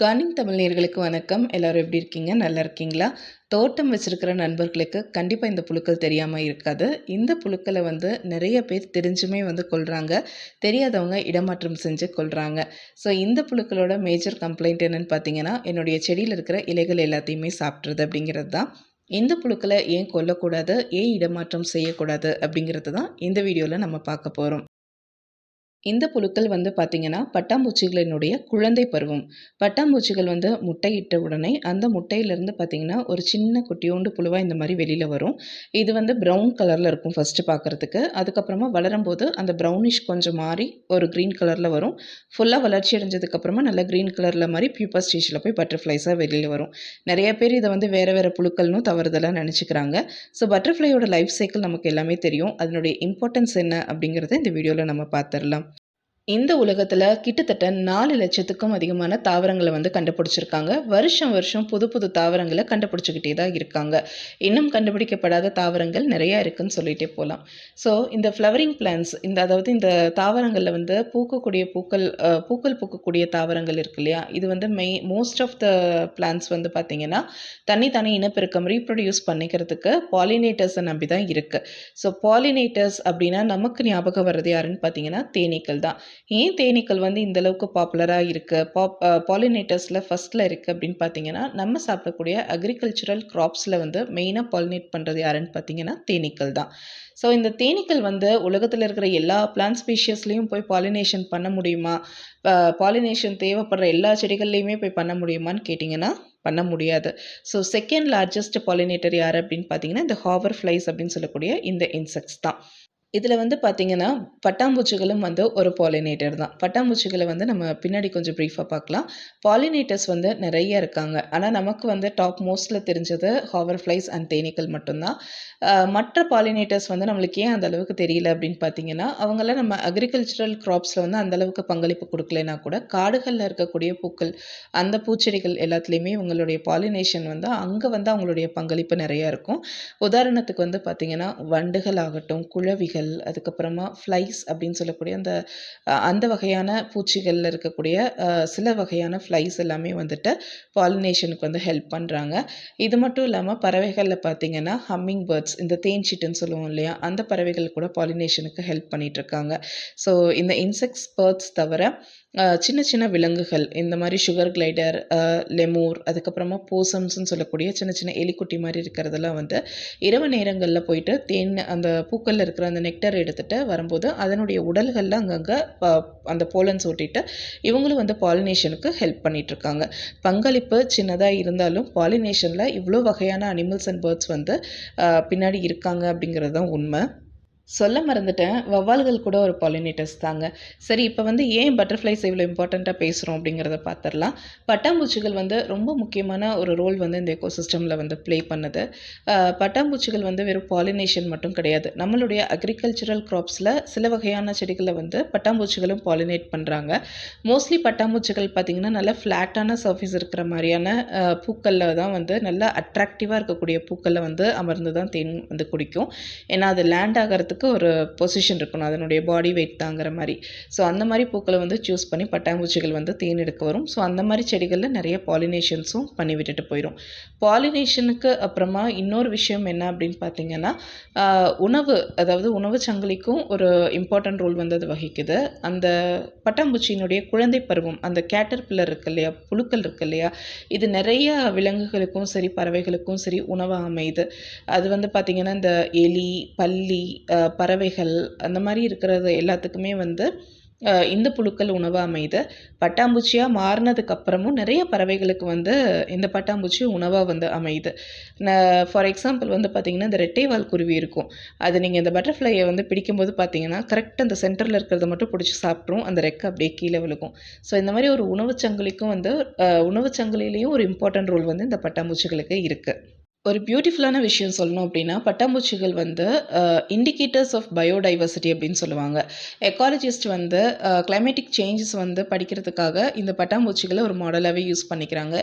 Corning தமிழ்நீர்களுக்கு வணக்கம். எல்லாரும் எப்படி இருக்கீங்க? நல்லா இருக்கீங்களா? தோட்டம் வச்சுருக்கிற நண்பர்களுக்கு கண்டிப்பாக இந்த புழுக்கள் தெரியாமல் இருக்காது. இந்த புழுக்களை வந்து நிறைய பேர் தெரிஞ்சுமே வந்து கொள்கிறாங்க தெரியாதவங்க இடமாற்றம் செஞ்சு கொள்கிறாங்க ஸோ இந்த புழுக்களோட மேஜர் கம்ப்ளைண்ட் என்னன்னு பார்த்தீங்கன்னா என்னுடைய செடியில் இருக்கிற இலைகள் எல்லாத்தையுமே சாப்பிட்றது அப்படிங்கிறது தான். இந்த புழுக்களை ஏன் கொல்லக்கூடாது? ஏன் இடமாற்றம் செய்யக்கூடாது? அப்படிங்கிறது தான் இந்த வீடியோவில் நம்ம பார்க்க போகிறோம் இந்த புழுக்கள் வந்து பார்த்திங்கன்னா பட்டாம்பூச்சிகளினுடைய குழந்தை பருவம். பட்டாம்பூச்சிகள் வந்து முட்டையிட்ட உடனே அந்த முட்டையிலேருந்து பார்த்திங்கன்னா ஒரு சின்ன குட்டியோண்டு புழுவாக இந்த மாதிரி வெளியில் வரும். இது வந்து ப்ரௌன் கலரில் இருக்கும் ஃபஸ்ட்டு பார்க்குறதுக்கு அதுக்கப்புறமா வளரும்போது அந்த ப்ரௌனிஷ் கொஞ்சம் மாறி ஒரு க்ரீன் கலரில் வரும். ஃபுல்லாக வளர்ச்சி அடைஞ்சதுக்கப்புறமா நல்லா க்ரீன் கலரில் மாதிரி பியூப்பர் ஸ்டேஜில் போய் பட்டர்ஃப்ளைஸாக வெளியில் வரும். நிறைய பேர் இதை வந்து வேறு வேறு புழுக்கள்னு தவறுதலாக நினச்சிக்கிறாங்க. ஸோ பட்டர்ஃப்ளையோட லைஃப் சைக்கிள் நமக்கு எல்லாமே தெரியும். அதனுடைய இம்பார்ட்டன்ஸ் என்ன அப்படிங்கிறத இந்த வீடியோவில் நம்ம பார்த்துடலாம் இந்த உலகத்தில் கிட்டத்தட்ட நாலு லட்சத்துக்கும் அதிகமான தாவரங்களை வந்து கண்டுபிடிச்சிருக்காங்க. வருஷம் வருஷம் புது புது தாவரங்களை கண்டுபிடிச்சிக்கிட்டே தான் இருக்காங்க. இன்னும் கண்டுபிடிக்கப்படாத தாவரங்கள் நிறையா இருக்குன்னு சொல்லிகிட்டே போகலாம் ஸோ இந்த ஃப்ளவரிங் பிளான்ஸ் இந்த அதாவது இந்த தாவரங்களில் வந்து பூக்கக்கூடிய பூக்கள் பூக்கள் பூக்கக்கூடிய தாவரங்கள் இருக்கு இல்லையா? இது வந்து மெய் மோஸ்ட் ஆஃப் த பிளான்ஸ் வந்து பார்த்திங்கன்னா தனி தனி இனப்பெருக்கம் ரீப்ரொடியூஸ் பண்ணிக்கிறதுக்கு பாலினேட்டர்ஸை நம்பி தான் இருக்குது ஸோ பாலினேட்டர்ஸ் அப்படின்னா நமக்கு ஞாபகம் வர்றது யாருன்னு பார்த்தீங்கன்னா தேனீக்கள் தான். ஏன் தேனீக்கள் வந்து இந்த அளவுக்கு பாப்புலராக இருக்குது பாப் பாலினேட்டர்ஸில் ஃபஸ்ட்டில் இருக்குது அப்படின்னு பார்த்தீங்கன்னா நம்ம சாப்பிடக்கூடிய அக்ரிகல்ச்சுரல் க்ராப்ஸில் வந்து மெயினாக பாலினேட் பண்ணுறது யாருன்னு பார்த்தீங்கன்னா தேனீக்கள் தான். ஸோ இந்த தேனீக்கள் வந்து உலகத்தில் இருக்கிற எல்லா பிளான்ட் ஸ்பீஷியஸ்லேயும் போய் பாலினேஷன் பண்ண முடியுமா? பாலினேஷன் தேவைப்படுற எல்லா செடிகள்லேயுமே போய் பண்ண முடியுமான்னு கேட்டிங்கன்னா பண்ண முடியாது. ஸோ செகண்ட் லார்ஜஸ்ட் பாலினேட்டர் யார் அப்படின்னு பார்த்தீங்கன்னா இந்த ஹாவர் ஃப்ளைஸ் அப்படின்னு சொல்லக்கூடிய இந்த இன்செக்ட்ஸ் தான். இதில் வந்து பார்த்திங்கன்னா பட்டாம்பூச்சிகளும் வந்து ஒரு பாலினேட்டர் தான். பட்டாம்பூச்சிகளை வந்து நம்ம பின்னாடி கொஞ்சம் ப்ரீஃபாக பார்க்கலாம் பாலினேட்டர்ஸ் வந்து நிறைய இருக்காங்க. ஆனால் நமக்கு வந்து டாப் மோஸ்ட்டில் தெரிஞ்சது ஹாவர் ஃப்ளைஸ் அண்ட் தேனீக்கள் மட்டும்தான் மற்ற பாலினேட்டர்ஸ் வந்து நம்மளுக்கு ஏன் அந்த அளவுக்கு தெரியல அப்படின்னு பார்த்தீங்கன்னா அவங்களாம் நம்ம அக்ரிகல்ச்சரல் க்ராப்ஸில் வந்து அந்த அளவுக்கு பங்களிப்பு கொடுக்கலனா கூட காடுகளில் இருக்கக்கூடிய பூக்கள் அந்த பூச்செடிகள் எல்லாத்துலேயுமே இவங்களுடைய பாலினேஷன் வந்து அங்கே வந்து அவங்களுடைய பங்களிப்பு நிறையா இருக்கும். உதாரணத்துக்கு வந்து பார்த்திங்கன்னா வண்டுகள் ஆகட்டும் குழவிகள் பூச்சிகள் அதுக்கப்புறமா ஃப்ளைஸ் அப்படின்னு சொல்லக்கூடிய அந்த அந்த வகையான பூச்சிகளில் இருக்கக்கூடிய சில வகையான ஃப்ளைஸ் எல்லாமே வந்துட்டு பாலினேஷனுக்கு வந்து ஹெல்ப் பண்ணுறாங்க இது மட்டும் இல்லாமல் பறவைகளில் பார்த்திங்கன்னா ஹம்மிங் பேர்ட்ஸ் இந்த தேன்சிட்டுன்னு சொல்லுவோம் இல்லையா அந்த பறவைகள் கூட பாலினேஷனுக்கு ஹெல்ப் பண்ணிகிட்ருக்காங்க ஸோ இந்த இன்செக்ட்ஸ் பேர்ட்ஸ் தவிர சின்ன சின்ன விலங்குகள் இந்த மாதிரி சுகர் கிளைடர் லெமூர் அதுக்கப்புறமா போசம்ஸ்ன்னு சொல்லக்கூடிய சின்ன சின்ன எலிக்குட்டி மாதிரி இருக்கிறதெல்லாம் வந்து இரவு நேரங்களில் போயிட்டு தேன் அந்த பூக்களில் இருக்கிற அந்த நெக்டர் எடுத்துகிட்டு வரும்போது அதனுடைய உடல்களில் அங்கங்கே அந்த போலன்ஸ் ஒட்டிட்டு இவங்களும் வந்து பாலினேஷனுக்கு ஹெல்ப் பண்ணிகிட்ருக்காங்க பங்களிப்பு சின்னதாக இருந்தாலும் பாலினேஷனில் இவ்வளோ வகையான அனிமல்ஸ் அண்ட் பேர்ட்ஸ் வந்து பின்னாடி இருக்காங்க அப்படிங்கிறது தான் உண்மை. சொல்ல மறந்துட்டேன். வவ்வால்கள் கூட ஒரு பாலினேட்டர்ஸ் தாங்க. சரி இப்போ வந்து ஏன் பட்டர்ஃப்ளைஸ் இவ்வளோ இம்பார்ட்டண்ட்டாக பேசுகிறோம் அப்படிங்கிறத பார்த்துடலாம் பட்டாம்பூச்சிகள் வந்து ரொம்ப முக்கியமான ஒரு ரோல் வந்து இந்த எக்கோசிஸ்டமில் வந்து ப்ளே பண்ணுது. பட்டாம்பூச்சிகள் வந்து வெறும் பாலினேஷன் மட்டும் கிடையாது. நம்மளுடைய அக்ரிகல்ச்சரல் க்ராப்ஸில் சில வகையான செடிகளை வந்து பட்டாம்பூச்சிகளும் பாலினேட் பண்ணுறாங்க மோஸ்ட்லி பட்டாம்பூச்சிகள் பார்த்திங்கன்னா நல்ல ஃப்ளாட்டான சர்ஃபேஸ் இருக்கிற மாதிரியான பூக்களில் தான் வந்து நல்லா அட்ராக்டிவாக இருக்கக்கூடிய பூக்களை வந்து அமர்ந்து தான் தேன் வந்து குடிக்கும். ஏன்னா அது லேண்ட் ஆகிறதுக்கு அளவுக்கு ஒரு பொசிஷன் இருக்கணும். அதனுடைய பாடி வெயிட் தாங்கிற மாதிரி. ஸோ அந்த மாதிரி பூக்களை வந்து சூஸ் பண்ணி பட்டாம்பூச்சிகள் வந்து தேன் எடுக்க வரும். ஸோ அந்த மாதிரி செடிகளில் நிறைய பாலினேஷன்ஸும் பண்ணி விட்டுட்டு போயிடும் பாலினேஷனுக்கு அப்புறமா இன்னொரு விஷயம் என்ன அப்படின்னு பார்த்தீங்கன்னா உணவு அதாவது உணவு சங்கிலிக்கும் ஒரு இம்பார்ட்டன்ட் ரோல் வந்து அது வகிக்குது. அந்த பட்டாம்பூச்சியினுடைய குழந்தை பருவம் அந்த கேட்டர் பில்லர் இருக்கு இல்லையா புழுக்கள் இருக்கு இல்லையா இது நிறைய விலங்குகளுக்கும் சரி பறவைகளுக்கும் சரி உணவாக அமையுது. அது வந்து பார்த்திங்கன்னா இந்த எலி பல்லி பறவைகள் அந்த மாதிரி இருக்கிறது எல்லாத்துக்குமே வந்து இந்த புழுக்கள் உணவாக அமையுது பட்டாம்பூச்சியாக மாறினதுக்கப்புறமும் நிறைய பறவைகளுக்கு வந்து இந்த பட்டாம்பூச்சி உணவாக வந்து அமையுது ஃபார் எக்ஸாம்பிள் வந்து பார்த்திங்கன்னா இந்த ரெட்டைவால் குருவி இருக்கும். அது நீங்கள் இந்த பட்டர்ஃப்ளையை வந்து பிடிக்கும்போது பார்த்தீங்கன்னா கரெக்டாக அந்த சென்டரில் இருக்கிறத மட்டும் பிடிச்சி சாப்பிட்ரும். அந்த ரெக்கை அப்படியே கீழே விழுகும். ஸோ இந்த மாதிரி ஒரு உணவுச் சங்கிலிக்கும் வந்து உணவு சங்கிலிலையும் ஒரு இம்பார்ட்டன்ட் ரோல் வந்து இந்த பட்டாம்பூச்சிகளுக்கு இருக்குது ஒரு பியூட்டிஃபுல்லான விஷயம் சொல்லணும் அப்படின்னா, பட்டாம்பூச்சிகள் வந்து இண்டிகேட்டர்ஸ் ஆஃப் பயோடைவர்சிட்டி அப்படின்னு சொல்லுவாங்க. எக்காலஜிஸ்ட் வந்து கிளைமேட்டிக் சேஞ்சஸ் வந்து படிக்கிறதுக்காக இந்த பட்டாம்பூச்சிகளை ஒரு மாடலாகவே யூஸ் பண்ணிக்கிறாங்க.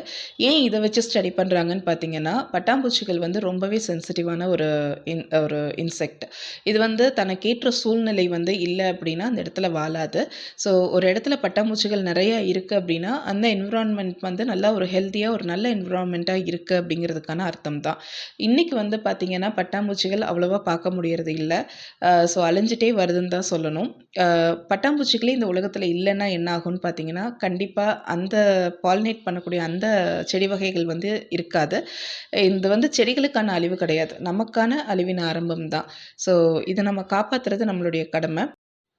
ஏன் இதை வச்சு ஸ்டடி பண்ணுறாங்கன்னு பார்த்தீங்கன்னா, பட்டாம்பூச்சிகள் வந்து ரொம்பவே சென்சிட்டிவான ஒரு இன் ஒரு இன்செக்ட். இது வந்து தனக்கு ஏற்ற சூழ்நிலை வந்து இல்லை அப்படின்னா, அந்த இடத்துல வாழாது. ஸோ ஒரு இடத்துல பட்டாம்பூச்சிகள் நிறையா இருக்குது அப்படின்னா, அந்த என்விரான்மெண்ட் வந்து நல்லா ஒரு ஹெல்த்தியாக ஒரு நல்ல என்விரான்மெண்ட்டாக இருக்குது அப்படிங்கிறதுக்கான அர்த்தம் தான். தான் இன்னைக்கு வந்து பார்த்திங்கன்னா பட்டாம்பூச்சிகள் அவ்வளோவா பார்க்க முடியறது இல்லை ஸோ அழிஞ்சிட்டே வருதுன்னு தான் சொல்லணும். பட்டாம்பூச்சிகளே இந்த உலகத்தில் இல்லைன்னா என்ன ஆகும்னு பார்த்திங்கன்னா கண்டிப்பாக அந்த பாலினேட் பண்ணக்கூடிய அந்த செடி வகைகள் வந்து இருக்காது. இது வந்து செடிகளுக்கான அழிவு கிடையாது. நமக்கான அழிவின் ஆரம்பம் தான். ஸோ இதை நம்ம காப்பாத்துறது நம்மளுடைய கடமை.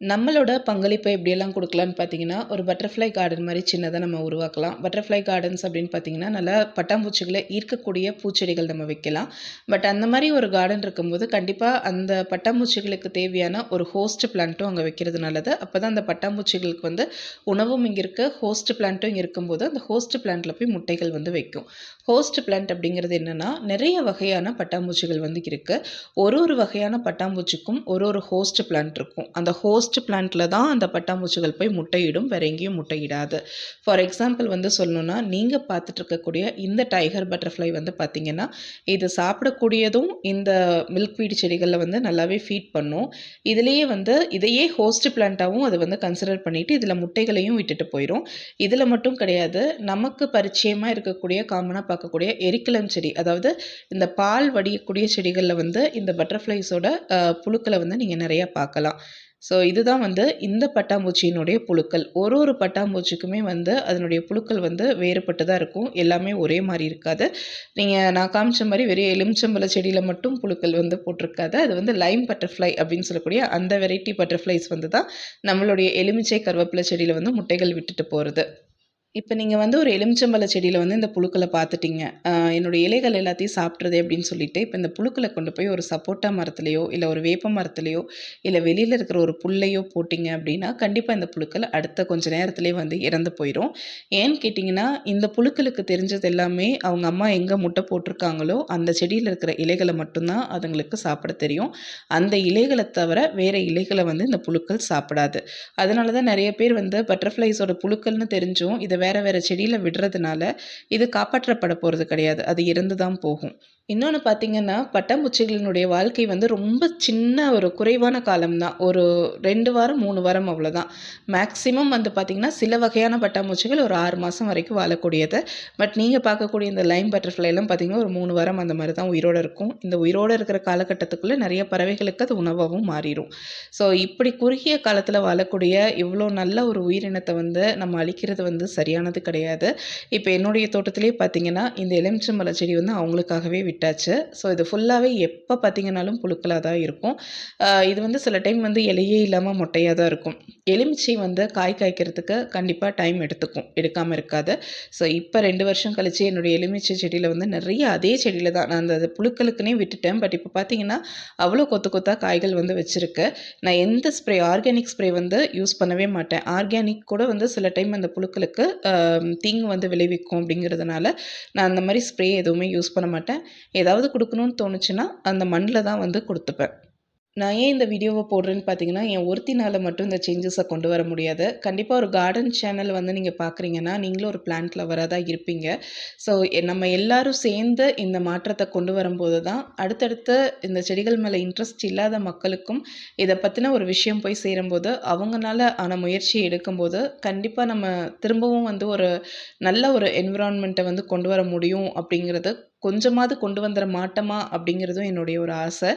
நம்மளோட பங்களிப்பை எப்படியெல்லாம் கொடுக்கலான்னு பார்த்தீங்கன்னா, ஒரு பட்டர்ஃப்ளை கார்டன் மாதிரி சின்னதாக நம்ம உருவாக்கலாம். பட்டர்ஃப்ளை கார்டன்ஸ் அப்படின்னு பார்த்தீங்கன்னா, நல்லா பட்டாம்பூச்சிகளை ஈர்க்கக்கூடிய பூச்செடிகள் நம்ம வைக்கலாம். பட் அந்த மாதிரி ஒரு கார்டன் இருக்கும்போது, கண்டிப்பாக அந்த பட்டாம்பூச்சிகளுக்கு தேவையான ஒரு ஹோஸ்ட் பிளான்ட்டும் அங்கே வைக்கிறது நல்லது. அப்போ தான் அந்த பட்டாம்பூச்சிகளுக்கு வந்து உணவும் இங்கே இருக்க ஹோஸ்ட் பிளான்ட்டும் இருக்கும்போது, அந்த ஹோஸ்ட் பிளான்ட்டில் போய் முட்டைகள் வந்து வைக்கும். ஹோஸ்ட் பிளான்ட் அப்படிங்கிறது என்னென்னா நிறைய வகையான பட்டாம்பூச்சிகள் வந்து இருக்குது ஒரு ஒரு வகையான பட்டாம்பூச்சிக்கும் ஒரு ஒரு ஹோஸ்ட் பிளான்ட் இருக்கும். அந்த ஹோஸ்ட் ஹோஸ்ட் பிளான்ட்டில் தான் அந்த பட்டாம்பூச்சிகள் போய் முட்டையிடும். வேற எங்கேயும் முட்டையிடாது. ஃபார் எக்ஸாம்பிள் வந்து சொல்லணும்னா, நீங்கள் பார்த்துட்டு இருக்கக்கூடிய இந்த டைகர் பட்டர்ஃப்ளை வந்து பார்த்தீங்கன்னா, இது சாப்பிடக்கூடியதும் இந்த மில்க் வீடு செடிகளில் வந்து நல்லாவே ஃபீட் பண்ணும். இதுலேயே வந்து இதையே ஹோஸ்ட் பிளான்ட்டாகவும் அது வந்து கன்சிடர் பண்ணிவிட்டு இதில் முட்டைகளையும் விட்டுட்டு போயிடும் இதில் மட்டும் கிடையாது, நமக்கு பரிச்சயமாக இருக்கக்கூடிய காமனாக பார்க்கக்கூடிய எரிக்கிளம் செடி, அதாவது இந்த பால் வடியக்கூடிய செடிகளில் வந்து இந்த பட்டர்ஃப்ளைஸோட புழுக்களை வந்து நீங்கள் நிறையா பார்க்கலாம். ஸோ இதுதான் வந்து இந்த பட்டாம்பூச்சியினுடைய புழுக்கள். ஒரு ஒரு பட்டாம்பூச்சிக்குமே வந்து அதனுடைய புழுக்கள் வந்து வேறுபட்டு தான் இருக்கும். எல்லாமே ஒரே மாதிரி இருக்காது. நீங்கள் நான் காமிச்ச மாதிரி வெறும் எலுமிச்சம்பழ செடியில் மட்டும் புழுக்கள் வந்து போட்டிருக்காது. அது வந்து லைம் பட்டர்ஃப்ளை அப்படின்னு சொல்லக்கூடிய அந்த வெரைட்டி பட்டர்ஃப்ளைஸ் வந்து தான் நம்மளுடைய எலுமிச்சை, கருவேப்பிலை செடியில் வந்து முட்டைகள் விட்டுட்டு போகிறது இப்போ நீங்கள் வந்து ஒரு எலுமிச்சம்பழ செடியில் வந்து இந்த புழுக்களை பார்த்துட்டீங்க. அ என்னுடைய இலைகள் எல்லாத்தையும் சாப்பிட்றது அப்படின்னு சொல்லிட்டு, இப்போ இந்த புழுக்களை கொண்டு போய் ஒரு சப்போட்டா மரத்துலேயோ இல்லை ஒரு வேப்ப மரத்துலேயோ இல்லை வெளியில் இருக்கிற ஒரு புல்லையோ போட்டிங்க அப்படின்னா, கண்டிப்பாக இந்த புழுக்கள் அடுத்த கொஞ்ச நேரத்துலேயே வந்து இறந்து போயிடும் ஏன்னு கேட்டிங்கன்னா இந்த புழுக்களுக்கு தெரிஞ்சது எல்லாமே அவங்க அம்மா எங்கே முட்டை போட்டிருக்காங்களோ, அந்த செடியில் இருக்கிற இலைகளை மட்டும்தான் அதுங்களுக்கு சாப்பிட தெரியும். அந்த இலைகளை தவிர வேறு இலைகளை வந்து இந்த புழுக்கள் சாப்பிடாது. அதனால தான் நிறைய பேர் வந்து பட்டர்ஃப்ளைஸோட புழுக்கள்னு தெரிஞ்சும், இதை வேற வேற செடியில் விடுறதுனால, இது காப்பாற்றப்பட போகிறது கிடையாது. அது இறந்து தான் போகும். இன்னொன்று பார்த்தீங்கன்னா, பட்டாம்பூச்சிகளினுடைய வாழ்க்கை வந்து ரொம்ப சின்ன ஒரு குறைவான காலம் தான். ஒரு ரெண்டு வாரம், மூணு வாரம் அவ்வளோதான். மேக்ஸிமம் வந்து பார்த்திங்கன்னா சில வகையான பட்டாம்பூச்சிகள் ஒரு ஆறு மாதம் வரைக்கும் வாழக்கூடியது. பட் நீங்கள் பார்க்கக்கூடிய இந்த லைம் பட்டர்ஃப்ளைலாம் பார்த்தீங்கன்னா, ஒரு மூணு வாரம் அந்த மாதிரி தான் உயிரோடு இருக்கும். இந்த உயிரோட இருக்கிற காலகட்டத்துக்குள்ளே நிறைய பறவைகளுக்கு அது உணவாகவும் மாறிடும் ஸோ இப்படி குறுகிய காலத்தில் வாழக்கூடிய இவ்வளோ நல்ல ஒரு உயிரினத்தை வந்து நம்ம அழிக்கிறது வந்து சரி சரியானது கிடையாது. இப்போ என்னுடைய தோட்டத்திலேயே பார்த்தீங்கன்னா, இந்த எலுமிச்சம்பழ செடி வந்து அவங்களுக்காகவே விட்டாச்சு. ஸோ இது ஃபுல்லாகவே எப்போ பார்த்தீங்கன்னாலும் புழுக்களாக தான் இருக்கும். இது வந்து சில டைம் வந்து இலையே இல்லாமல் மொட்டையாக தான் இருக்கும். எலுமிச்சை வந்து காய் காய்க்கிறதுக்கு கண்டிப்பாக டைம் எடுத்துக்கும். எடுக்காமல் இருக்காது. ஸோ இப்போ ரெண்டு வருஷம் கழிச்சு என்னுடைய எலுமிச்சை செடியில் வந்து நிறைய அதே செடியில் தான் நான் அந்த புழுக்களுக்குன்னே விட்டுட்டேன். பட் இப்போ பார்த்தீங்கன்னா, அவ்வளோ கொத்து கொத்தாக காய்கள் வந்து வச்சுருக்கு நான் எந்த ஸ்ப்ரே ஆர்கானிக் ஸ்ப்ரே வந்து யூஸ் பண்ணவே மாட்டேன். ஆர்கானிக் கூட வந்து சில டைம் அந்த புழுக்களுக்கு திங் தீங்கு வந்து விளைவிக்கும் அப்படிங்கிறதுனால, நான் அந்த மாதிரி ஸ்ப்ரே எதுவுமே யூஸ் பண்ண மாட்டேன். ஏதாவது கொடுக்கணுன்னு தோணுச்சுன்னா, அந்த மண்ணில் தான் வந்து கொடுத்துப்பேன் நான் ஏன் இந்த வீடியோவை போடுறேன்னு பார்த்தீங்கன்னா, என் ஒருத்தினால் மட்டும் இந்த சேஞ்சஸை கொண்டு வர முடியாது. கண்டிப்பாக ஒரு கார்டன் சேனல் வந்து நீங்கள் பார்க்குறீங்கன்னா, நீங்களும் ஒரு பிளான்ட் லவராக தான் இருப்பீங்க. ஸோ நம்ம எல்லாரும் சேர்ந்து இந்த மாற்றத்தை கொண்டு வரும்போது தான், அடுத்தடுத்து இந்த செடிகள் மேலே இன்ட்ரெஸ்ட் இல்லாத மக்களுக்கும் இதை பற்றின ஒரு விஷயம் போய் சேரும்போது, அவங்கனால ஆன முயற்சியை எடுக்கும்போது, கண்டிப்பாக நம்ம திரும்பவும் வந்து ஒரு நல்ல ஒரு என்விரான்மெண்ட்டை வந்து கொண்டு வர முடியும் அப்படிங்கிறது கொஞ்சமாவது கொண்டு வந்துட மாட்டோமா அப்படிங்கிறதும் என்னுடைய ஒரு ஆசை.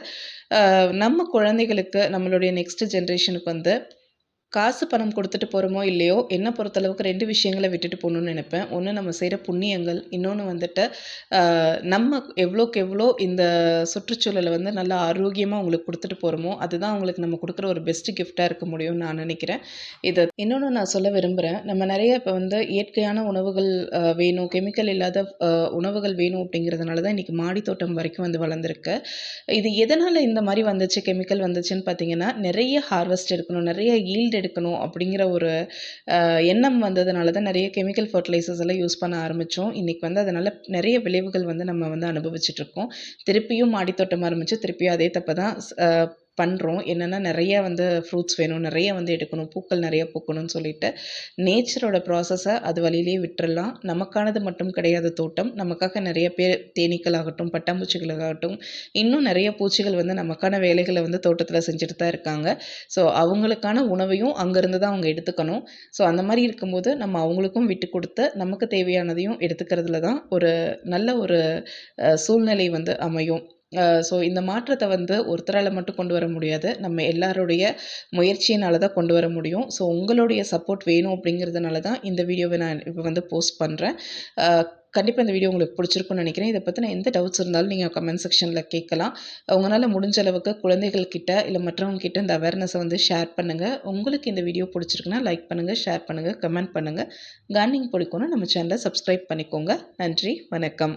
நம்ம குழந்தைகளுக்கு நம்மளுடைய நெக்ஸ்ட் ஜென்ரேஷனுக்கு வந்து காசு பணம் கொடுத்துட்டு போகிறோமோ இல்லையோ, என்ன பொறுத்தளவுக்கு ரெண்டு விஷயங்களை விட்டுட்டு போகணுன்னு நினைப்பேன். ஒன்று நம்ம செய்கிற புண்ணியங்கள். இன்னொன்று வந்துட்டு, நம்ம எவ்வளோக்கு எவ்வளோ இந்த சுற்றுச்சூழலை வந்து நல்லா ஆரோக்கியமாக அவங்களுக்கு கொடுத்துட்டு போகிறோமோ அதுதான் அவங்களுக்கு நம்ம கொடுக்குற ஒரு பெஸ்ட் கிஃப்டாக இருக்க முடியும்னு நான் நினைக்கிறேன். இதை இன்னொன்று நான் சொல்ல விரும்புகிறேன் நம்ம நிறைய இப்போ வந்து இயற்கையான உணவுகள் வேணும், கெமிக்கல் இல்லாத உணவுகள் வேணும் அப்படிங்கிறதுனால தான் இன்றைக்கி மாடி தோட்டம் வரைக்கும் வந்து வளர்ந்துருக்கு. இது எதனால் இந்த மாதிரி வந்துச்சு, கெமிக்கல் வந்துச்சுன்னு பார்த்தீங்கன்னா, நிறைய ஹார்வெஸ்ட் எடுக்கணும், நிறைய ஈல்டு எடுக்கணும் அப்படிங்கிற ஒரு எண்ணம் வந்ததுனால தான் நிறைய கெமிக்கல் ஃபர்டிலைசர்ஸ் எல்லாம் யூஸ் பண்ண ஆரம்பித்தோம் இன்றைக்கி வந்து அதனால் நிறைய விளைவுகள் வந்து நம்ம வந்து அனுபவிச்சிட்டுருக்கோம் திருப்பியும் மாடித்தோட்டம் ஆரம்பித்து திருப்பியும் அதே தப்பை தான் பண்ணுறோம் என்னென்னா நிறைய வந்து ஃப்ரூட்ஸ் வேணும் நிறைய வந்து எடுக்கணும் பூக்கள் நிறைய பூக்கணும்னு சொல்லிட்டு நேச்சரோட ப்ராசஸை அது வழியிலேயே விட்டுறலாம். நமக்கானது மட்டும் கிடையாது தோட்டம். நமக்காக நிறைய பேர் தேனீக்கள் ஆகட்டும் பட்டாம்பூச்சிகளாகட்டும் இன்னும் நிறைய பூச்சிகள் வந்து நமக்கான வேலைகளை வந்து தோட்டத்தில் செஞ்சுட்டு தான் இருக்காங்க. ஸோ அவங்களுக்கான உணவையும் அங்கேருந்து தான் அவங்க எடுத்துக்கணும். ஸோ அந்த மாதிரி இருக்கும்போது நம்ம அவங்களுக்கும் விட்டு கொடுத்து நமக்கு தேவையானதையும் எடுத்துக்கிறதுல தான் ஒரு நல்ல ஒரு சூழ்நிலை வந்து அமையும். ஸோ இந்த மாற்றத்தை வந்து ஒருத்தரால் மட்டும் கொண்டு வர முடியாது. நம்ம எல்லாருடைய முயற்சியினால தான் கொண்டு வர முடியும். ஸோ உங்களுடைய சப்போர்ட் வேணும் அப்படிங்கிறதுனால தான் இந்த வீடியோவை நான் இப்போ வந்து போஸ்ட் பண்ணுறேன் கண்டிப்பாக இந்த வீடியோ உங்களுக்கு பிடிச்சிருக்கும்னு நினைக்கிறேன். இதை பற்றின எந்த டவுட்ஸ் இருந்தாலும் நீங்கள் கமெண்ட் செக்ஷனில் கேட்கலாம். உங்களால் முடிஞ்ச அளவுக்கு குழந்தைகள் கிட்ட இல்லை மற்றவங்க கிட்ட இந்த அவேர்னஸை வந்து ஷேர் பண்ணுங்கள் உங்களுக்கு இந்த வீடியோ பிடிச்சிருக்குன்னா லைக் பண்ணுங்கள் ஷேர் பண்ணுங்கள் கமெண்ட் பண்ணுங்கள் கார்னிங் பிடிக்கும்னா நம்ம சேனலை சப்ஸ்கிரைப் பண்ணிக்கோங்க. நன்றி வணக்கம்.